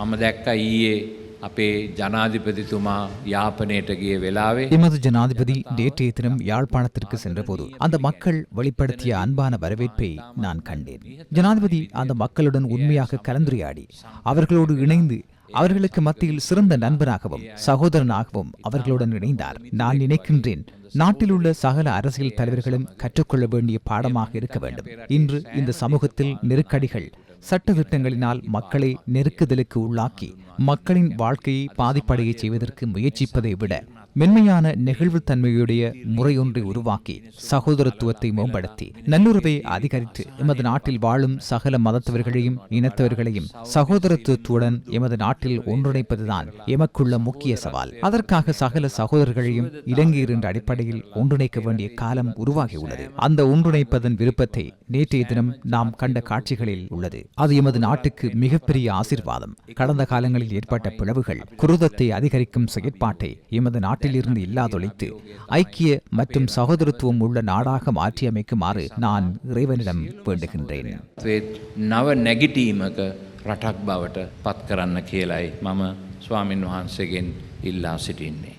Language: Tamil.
මම දැක්ක ඊයේ අපේ ජනාධිපතිතුමා යාපනයට ගිය වෙලාවේ எமது ஜனாதிபதி நேற்றைய தினம் யாழ்ப்பாணத்திற்கு சென்றபோது அந்த மக்கள் வெளிப்படுத்திய அன்பான வரவேற்பை நான் கண்டேன் ஜனாதிபதி அந்த மக்களுடன் உண்மையாக கலந்துரையாடி அவர்களோடு இணைந்து அவர்களுக்கு மத்தியில் சிறந்த நண்பனாகவும் சகோதரனாகவும் அவர்களுடன் இணைந்தார் நான் நினைக்கின்றேன் நாட்டில் உள்ள சகல அரசியல் தலைவர்களும் கற்றுக்கொள்ள வேண்டிய பாடமாக இருக்க வேண்டும் இன்று இந்த சமூகத்தில் நெருக்கடிகள் சட்டத்திட்டங்களினால் மக்களை நெருக்குதலுக்கு உள்ளாக்கி மக்களின் வாழ்க்கையை பாதிப்படைய செய்வதற்கு முயற்சிப்பதை விட மென்மையான நெகிழ்வுத்தன்மையுடைய முறையொன்றை உருவாக்கி சகோதரத்துவத்தை மேம்படுத்தி நல்லுறவை அதிகரித்து எமது நாட்டில் வாழும் சகல மதத்தவர்களையும் இனத்தவர்களையும் சகோதரத்துவத்துடன் எமது நாட்டில் ஒன்றிணைப்பதுதான் எமக்குள்ள முக்கிய சவால். அதற்காக சகல சகோதரர்களையும் இலங்கையர் என்ற அடிப்படையில் ஒன்றிணைக்க வேண்டிய காலம் உருவாகியுள்ளது அந்த ஒன்றிணைப்பதன் விருப்பத்தை நேற்றைய தினம் நாம் கண்ட காட்சிகளில் உள்ளது. அது எமது நாட்டுக்கு மிகப்பெரிய ஆசிர்வாதம். கடந்த காலங்களில் ஏற்பட்ட பிளவுகள் குருதத்தை அதிகரிக்கும் செயற்பாட்டை எமது நாட்டு நாட்டிலிருந்து இல்லாதொழித்து ஐக்கிய மற்றும் சகோதரத்துவம் உள்ள நாடாக மாற்றியமைக்குமாறு நான் இறைவனிடம் வேண்டுகின்றேன் ත්වේත් නව නැගිටීමක රටක් බවට පත් කරන්න කියලයි මම ස්වාමින් වහන්සේගෙන් ඉල්ලා සිටින්නේ.